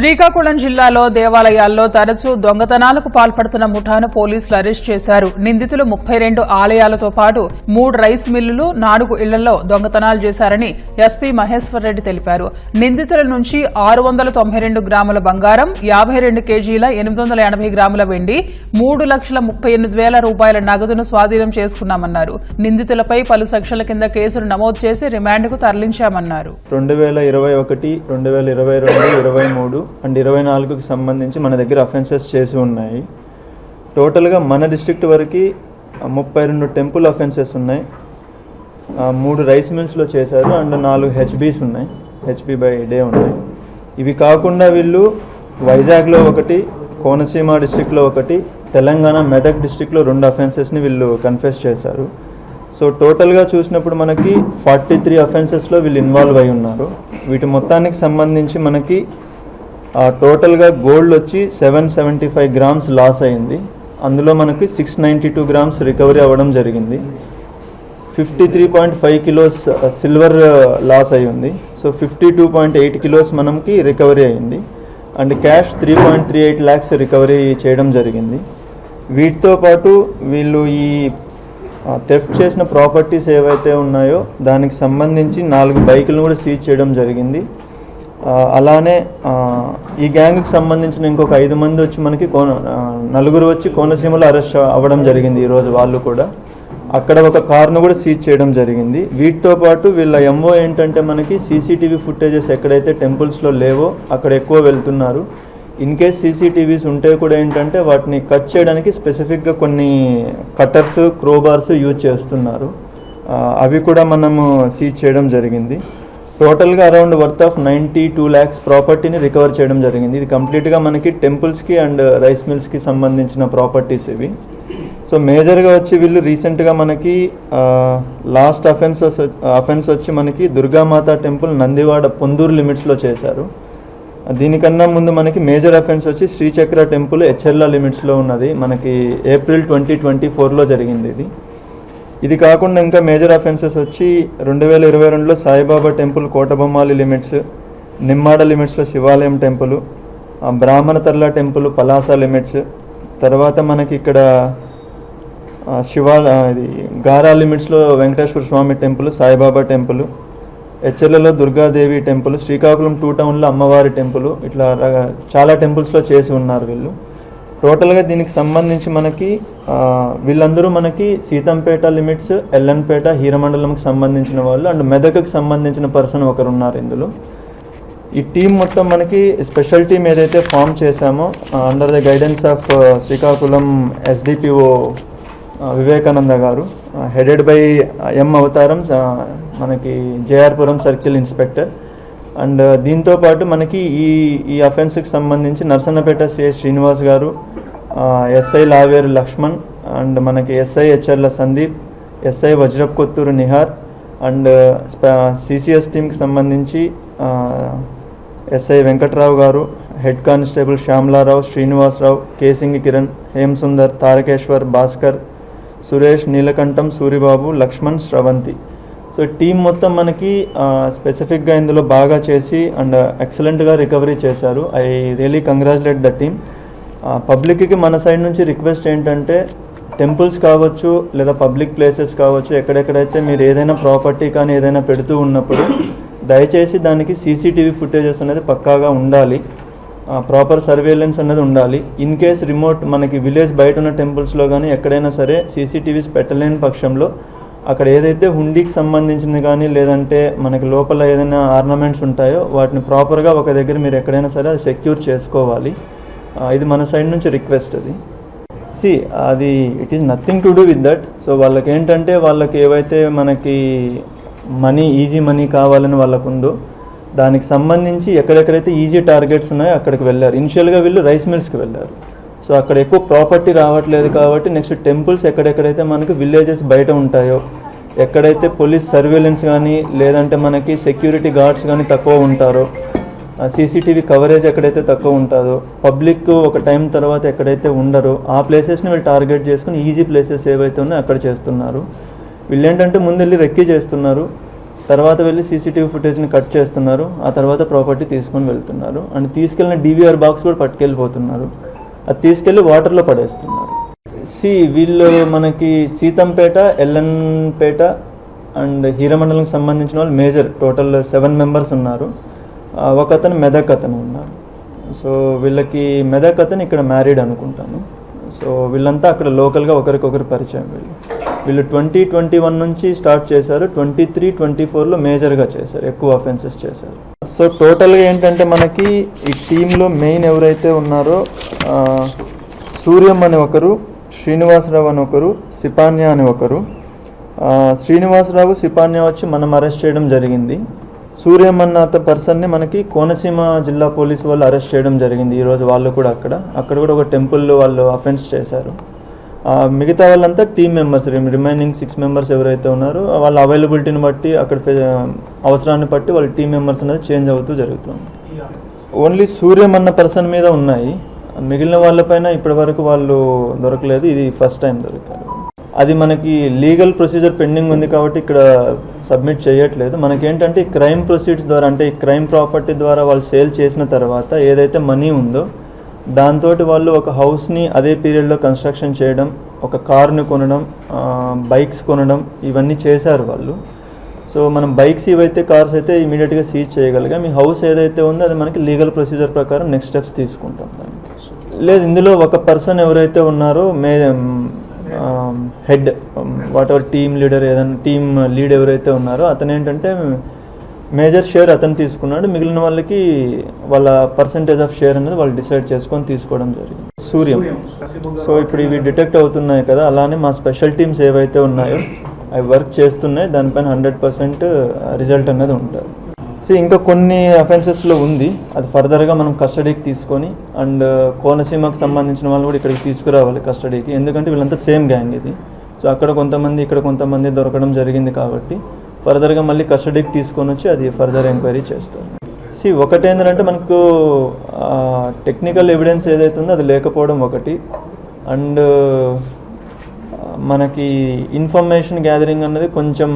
శ్రీకాకుళం జిల్లాలో దేవాలయాల్లో తరచూ దొంగతనాలకు పాల్పడుతున్న ముఠాను పోలీసులు అరెస్ట్ చేశారు. నిందితులు ముప్పై రెండు ఆలయాలతో పాటు మూడు రైస్ మిల్లులు నాలుగు ఇళ్ళలో దొంగతనాలు చేశారని ఎస్పీ మహేశ్వర్ రెడ్డి తెలిపారు. నిందితుల నుంచి ఆరు వందల తొంభై రెండు గ్రాముల బంగారం యాభై రెండు కేజీల ఎనిమిది వందల ఎనభై గ్రాముల వెండి మూడు లక్షల ముప్పై ఎనిమిది వేల రూపాయల నగదును స్వాధీనం చేసుకున్నామన్నారు. నిందితులపై పలు సెక్షన్ల కింద కేసులు నమోదు చేసి రిమాండ్కు తరలించామన్నారు. రెండు వేల ఇరవై ఒకటి రెండు వేల ఇరవై రెండు ఇరవై మూడు అండ్ ఇరవై నాలుగుకి సంబంధించి మన దగ్గర అఫెన్సెస్ చేసి ఉన్నాయి. టోటల్గా మన డిస్ట్రిక్ట్ వరకు ముప్పై రెండు టెంపుల్ అఫెన్సెస్ ఉన్నాయి. ఆ, మూడు రైస్ మిల్స్లో చేశారు అండ్ నాలుగు హెచ్బీస్ ఉన్నాయి. హెచ్బి బై డే ఉన్నాయి. ఇవి కాకుండా వీళ్ళు వైజాగ్లో ఒకటి కోనసీమ డిస్ట్రిక్ట్లో ఒకటి తెలంగాణ మెదక్ డిస్ట్రిక్ట్లో రెండు అఫెన్సెస్ని వీళ్ళు కన్ఫెస్ చేశారు. సో టోటల్గా చూసినప్పుడు మనకి ఫార్టీ త్రీ అఫెన్సెస్లో వీళ్ళు ఇన్వాల్వ్ అయి ఉన్నారు. వీటి మొత్తానికి సంబంధించి మనకి టోటల్గా గోల్డ్ వచ్చి seven seventy five grams loss అయింది. అందులో మనకి six ninety two grams recovery అవ్వడం జరిగింది. Fifty three point five kilos silver loss అయి ఉంది. So fifty two point eight kilos మనకి రికవరీ అయింది. And cash three point three eight lakhs recovery చేయడం జరిగింది. వీటితో పాటు వీళ్ళు ఈ థెఫ్ట్ చేసిన ప్రాపర్టీస్ ఏవైతే ఉన్నాయో దానికి సంబంధించి నాలుగు బైకులను కూడా సీజ్ చేయడం జరిగింది. అలానే ఈ గ్యాంగ్కి సంబంధించిన ఇంకొక ఐదు మంది వచ్చి మనకి కోన నలుగురు వచ్చి కోనసీమలో అరెస్ట్ అవ్వడం జరిగింది ఈరోజు వాళ్ళు కూడా. అక్కడ ఒక కార్ను కూడా సీజ్ చేయడం జరిగింది. వీటితో పాటు వీళ్ళ ఎంఓ ఏంటంటే మనకి సీసీటీవీ ఫుటేజెస్ ఎక్కడైతే టెంపుల్స్లో లేవో అక్కడ ఎక్కువ వెళ్తున్నారు. ఇన్ కేస్ సీసీటీవీస్ ఉంటే కూడా ఏంటంటే వాటిని కట్ చేయడానికి స్పెసిఫిక్గా కొన్ని కట్టర్స్ క్రోబార్స్ యూజ్ చేస్తున్నారు. అవి కూడా మనము సీజ్ చేయడం జరిగింది. టోటల్గా around worth of ninety two lakhs ప్రాపర్టీని రికవర్ చేయడం జరిగింది. ఇది కంప్లీట్గా మనకి టెంపుల్స్కి అండ్ రైస్ మిల్స్కి సంబంధించిన ప్రాపర్టీస్ ఇవి. సో మేజర్గా వచ్చి వీళ్ళు రీసెంట్గా మనకి లాస్ట్ అఫెన్స్ అఫెన్స్ వచ్చి మనకి దుర్గామాత టెంపుల్ నందివాడ పొందూరు లిమిట్స్లో చేశారు. దీనికన్నా ముందు మనకి మేజర్ అఫెన్స్ వచ్చి శ్రీచక్ర టెంపుల్ హెచ్ఎల్ఆ లిమిట్స్లో ఉన్నది. మనకి ఏప్రిల్ ట్వంటీ ట్వంటీ ఫోర్లో జరిగింది ఇది. ఇది కాకుండా ఇంకా మేజర్ అఫెన్సెస్ వచ్చి రెండు వేల ఇరవై రెండులో సాయిబాబా టెంపుల్ కోటబొమ్మాలి లిమిట్స్ నిమ్మాడ లిమిట్స్లో శివాలయం టెంపుల్ బ్రాహ్మణ తర్ల టెంపుల్ పలాస లిమిట్స్ తర్వాత మనకి ఇక్కడ శివ ఇది గారా లిమిట్స్లో వెంకటేశ్వర స్వామి టెంపుల్ సాయిబాబా టెంపుల్ హెచ్ఎల్లలో దుర్గాదేవి టెంపుల్ శ్రీకాకుళం టూ టౌన్లో అమ్మవారి టెంపుల్ ఇట్లా చాలా టెంపుల్స్లో చేసి ఉన్నారు వీళ్ళు. టోటల్గా దీనికి సంబంధించి మనకి వీళ్ళందరూ మనకి సీతంపేట లిమిట్స్ ఎల్లన్పేట హీరమండలంకి సంబంధించిన వాళ్ళు అండ్ మెదక్కి సంబంధించిన పర్సన్ ఒకరు ఉన్నారు ఇందులో. ఈ టీం మొత్తం మనకి స్పెషల్ టీం ఏదైతే ఫామ్ చేశామో under the guidance of Srikakulam SDPO Vivekananda garu headed by M Avataram మనకి JRPuram circle inspector and uh, దీంతో పాటు మనకి ఈ ఈ అఫెన్స్కి సంబంధించి Narasannapeta CI Srinivas garu uh, SI Laveru Lakshman and మనకి SI హెచ్ఆర్ల Sandeep SI Vajrapukotturu Nihar and uh, CCS టీంకి సంబంధించి SI Venkatrao garu head constable Shyamalarao Srinivasarao కేసింగి Kiran Hemasundar Tarakeshwar Bhaskar Suresh నీలకంఠం సూరిబాబు లక్ష్మణ్ శ్రవంతి సో టీం మొత్తం మనకి స్పెసిఫిక్గా ఇందులో బాగా చేసి అండ్ ఎక్సలెంట్గా రికవరీ చేశారు. I really congratulate the team పబ్లిక్కి మన సైడ్ నుంచి రిక్వెస్ట్ ఏంటంటే టెంపుల్స్ కావచ్చు లేదా పబ్లిక్ ప్లేసెస్ కావచ్చు ఎక్కడెక్కడైతే మీరు ఏదైనా ప్రాపర్టీ కానీ ఏదైనా పెడుతూ ఉన్నప్పుడు దయచేసి దానికి సీసీటీవీ ఫుటేజెస్ అనేది పక్కాగా ఉండాలి. ప్రాపర్ సర్వేలెన్స్ అనేది ఉండాలి. ఇన్ కేస్ రిమోట్ మనకి విలేజ్ బయట ఉన్న టెంపుల్స్లో కానీ ఎక్కడైనా సరే సీసీటీవీస్ పెట్టలేని పక్షంలో అక్కడ ఏదైతే హుండీకి సంబంధించింది కానీ లేదంటే మనకి లోపల ఏదైనా ఆర్నమెంట్స్ ఉంటాయో వాటిని ప్రాపర్గా ఒక దగ్గర మీరు ఎక్కడైనా సరే అది సెక్యూర్ చేసుకోవాలి. ఇది మన సైడ్ నుంచి రిక్వెస్ట్ అది. సి అది it is nothing to do with that so వాళ్ళకి ఏంటంటే వాళ్ళకి ఏవైతే మనకి మనీ ఈజీ మనీ కావాలని వాళ్ళకు ఉందో దానికి సంబంధించి ఎక్కడెక్కడైతే ఈజీ టార్గెట్స్ ఉన్నాయో అక్కడికి వెళ్ళారు. ఇనిషియల్గా వీళ్ళు రైస్ మిల్స్కి వెళ్ళారు. సో అక్కడ ఎక్కువ ప్రాపర్టీ రావట్లేదు కాబట్టి నెక్స్ట్ టెంపుల్స్ ఎక్కడెక్కడైతే మనకి విలేజెస్ బయట ఉంటాయో ఎక్కడైతే పోలీస్ సర్వేలెన్స్ కానీ లేదంటే మనకి సెక్యూరిటీ గార్డ్స్ కానీ తక్కువ ఉంటారో సీసీటీవీ కవరేజ్ ఎక్కడైతే తక్కువ ఉంటుందో పబ్లిక్ ఒక టైం తర్వాత ఎక్కడైతే ఉండరో ఆ ప్లేసెస్ని వీళ్ళు టార్గెట్ చేసుకుని ఈజీ ప్లేసెస్ ఏవైతే ఉన్నాయో అక్కడ చేస్తున్నారు. వీళ్ళు ఏంటంటే ముందు వెళ్ళి రెక్కీ చేస్తున్నారు తర్వాత వెళ్ళి సీసీటీవీ ఫుటేజ్ని కట్ చేస్తున్నారు ఆ తర్వాత ప్రాపర్టీ తీసుకొని వెళ్తున్నారు. అండ్ తీసుకెళ్ళిన డీవీఆర్ బాక్స్ కూడా పట్టుకెళ్ళిపోతున్నారు. అది తీసుకెళ్ళి వాటర్లో పడేస్తున్నారు. సి వీళ్ళు మనకి సీతంపేట ఎల్లన్పేట అండ్ హీరమండలంకి సంబంధించిన వాళ్ళు మేజర్ టోటల్ సెవెన్ మెంబర్స్ ఉన్నారు. ఒక అతను మెదక్ అతను ఉన్నారు. సో వీళ్ళకి మెదక్ అతను ఇక్కడ మ్యారీడ్ అనుకుంటాను. సో వీళ్ళంతా అక్కడ లోకల్గా ఒకరికొకరు పరిచయం వీళ్ళు. వీళ్ళు ట్వంటీ ట్వంటీ వన్ నుంచి స్టార్ట్ చేశారు ట్వంటీ త్రీ ట్వంటీ ఫోర్లో మేజర్గా చేశారు ఎక్కువ అఫెన్సెస్ చేశారు. సో టోటల్గా ఏంటంటే మనకి ఈ టీంలో మెయిన్ ఎవరైతే ఉన్నారో సూర్యం అని ఒకరు శ్రీనివాసరావు అని ఒకరు సిపాన్య అని ఒకరు. శ్రీనివాసరావు సిపాన్య వచ్చి మనం అరెస్ట్ చేయడం జరిగింది. సూర్యం అన్న పర్సన్ని మనకి కోనసీమ జిల్లా పోలీసు వాళ్ళు అరెస్ట్ చేయడం జరిగింది. ఈరోజు వాళ్ళు కూడా అక్కడ. అక్కడ కూడా ఒక టెంపుల్లో వాళ్ళు అఫెన్స్ చేశారు. మిగతా వాళ్ళంతా team members remaining six members ఎవరైతే ఉన్నారో వాళ్ళ అవైలబిలిటీని బట్టి అక్కడ అవసరాన్ని బట్టి వాళ్ళ టీమ్ మెంబర్స్ అనేది చేంజ్ అవుతూ జరుగుతుంది. ఓన్లీ సూర్యం అన్న పర్సన్ మీద ఉన్నాయి. మిగిలిన వాళ్ళపైన ఇప్పటి వరకు వాళ్ళు దొరకలేదు. ఇది ఫస్ట్ టైం దొరికారు. అది మనకి లీగల్ ప్రొసీజర్ పెండింగ్ ఉంది కాబట్టి ఇక్కడ సబ్మిట్ చేయట్లేదు. మనకేంటంటే క్రైమ్ ప్రొసీడ్స్ ద్వారా అంటే ఈ క్రైమ్ ప్రాపర్టీ ద్వారా వాళ్ళు సేల్ చేసిన తర్వాత ఏదైతే మనీ ఉందో దాంతో వాళ్ళు ఒక హౌస్ని అదే పీరియడ్లో కన్స్ట్రక్షన్ చేయడం ఒక కార్ని కొనడం బైక్స్ కొనడం ఇవన్నీ చేశారు వాళ్ళు. సో మనం బైక్స్ ఇవైతే కార్స్ అయితే ఇమీడియట్గా సీజ్ చేయగలిగాం మీ హౌస్ ఏదైతే ఉందో అది మనకి లీగల్ ప్రొసీజర్ ప్రకారం నెక్స్ట్ స్టెప్స్ తీసుకుంటాం దానికి. లేదు ఇందులో ఒక పర్సన్ ఎవరైతే ఉన్నారో may head whatever team leader ఏదైనా టీమ్ లీడ్ ఎవరైతే ఉన్నారో అతను ఏంటంటే మేజర్ షేర్ అతను తీసుకున్నాడు. మిగిలిన వాళ్ళకి వాళ్ళ పర్సంటేజ్ ఆఫ్ షేర్ అనేది వాళ్ళు డిసైడ్ చేసుకొని తీసుకోవడం జరిగింది. సూర్యం. సో ఇప్పుడు ఇవి డిటెక్ట్ అవుతున్నాయి కదా అలానే మా స్పెషల్ టీమ్స్ ఏవైతే ఉన్నాయో అవి వర్క్ చేస్తున్నాయి. దానిపైన హండ్రెడ్ పర్సెంట్ రిజల్ట్ అనేది ఉంటుంది. సో ఇంకా కొన్ని అఫెన్సెస్లో ఉంది. అది ఫర్దర్గా మనం కస్టడీకి తీసుకొని అండ్ కోనసీమకు సంబంధించిన వాళ్ళు కూడా ఇక్కడికి తీసుకురావాలి కస్టడీకి. ఎందుకంటే వీళ్ళంతా సేమ్ గ్యాంగ్ ఇది. సో అక్కడ కొంతమంది ఇక్కడ కొంతమంది దొరకడం జరిగింది కాబట్టి ఫర్దర్గా మళ్ళీ కస్టడీకి తీసుకొని వచ్చి అది ఫర్దర్ ఎంక్వైరీ చేస్తారు. సి ఒకటేంటంటే మనకు టెక్నికల్ ఎవిడెన్స్ ఏదైతే ఉందో అది లేకపోవడం ఒకటి. అండ్ మనకి ఇన్ఫర్మేషన్ గ్యాదరింగ్ అన్నది కొంచెం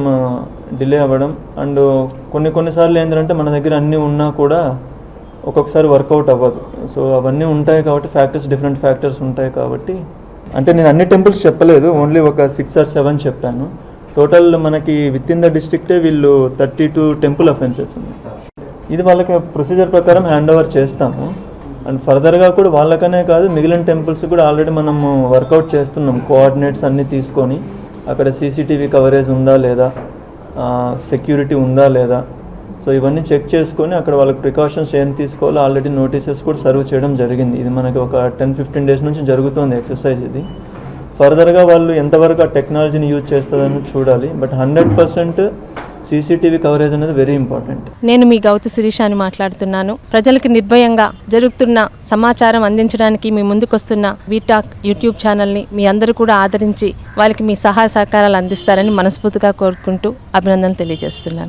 డిలే అవ్వడం. అండ్ కొన్ని కొన్నిసార్లు ఏంటంటే మన దగ్గర అన్నీ ఉన్నా కూడా ఒక్కొక్కసారి వర్కౌట్ అవ్వదు. సో అవన్నీ ఉంటాయి కాబట్టి ఫ్యాక్టర్స్ డిఫరెంట్ ఫ్యాక్టర్స్ ఉంటాయి కాబట్టి. అంటే నేను అన్ని టెంపుల్స్ చెప్పలేదు. ఓన్లీ ఒక సిక్స్ ఆర్ సెవెన్ చెప్పాను. టోటల్ మనకి విత్ ఇన్ ద డిస్ట్రిక్టే వీళ్ళు థర్టీ టూ టెంపుల్ అఫెన్సెస్ ఉన్నాయి. ఇది వాళ్ళకి ప్రొసీజర్ ప్రకారం హ్యాండ్ ఓవర్ చేస్తాము. అండ్ ఫర్దర్గా కూడా వాళ్ళకనే కాదు మిగిలిన టెంపుల్స్ కూడా ఆల్రెడీ మనము వర్కౌట్ చేస్తున్నాం. కోఆర్డినేట్స్ అన్నీ తీసుకొని అక్కడ సీసీటీవీ కవరేజ్ ఉందా లేదా సెక్యూరిటీ ఉందా లేదా. సో ఇవన్నీ చెక్ చేసుకొని అక్కడ వాళ్ళకి ప్రికాషన్స్ ఏం తీసుకోవాలో ఆల్రెడీ నోటీసెస్ కూడా సర్వ్ చేయడం జరిగింది. ఇది మనకి ఒక టెన్ ఫిఫ్టీన్ డేస్ నుంచి జరుగుతుంది ఎక్సర్సైజ్ ఇది. ఫర్దర్గా వాళ్ళు ఎంతవరకు ఆ టెక్నాలజీని యూజ్ చేస్తుందని చూడాలి. But hundred percent CCTV coverage అనేది వెరీ ఇంపార్టెంట్ నేను మీ గౌతు శిరీష అని మాట్లాడుతున్నాను. ప్రజలకు నిర్భయంగా జరుగుతున్న సమాచారం అందించడానికి మీ ముందుకొస్తున్న వీటాక్ యూట్యూబ్ ఛానల్ని మీ అందరూ కూడా ఆదరించి వాళ్ళకి మీ సహాయ సహకారాలు అందిస్తారని మనస్ఫూర్తిగా కోరుకుంటూ అభినందనలు తెలియజేస్తున్నాను.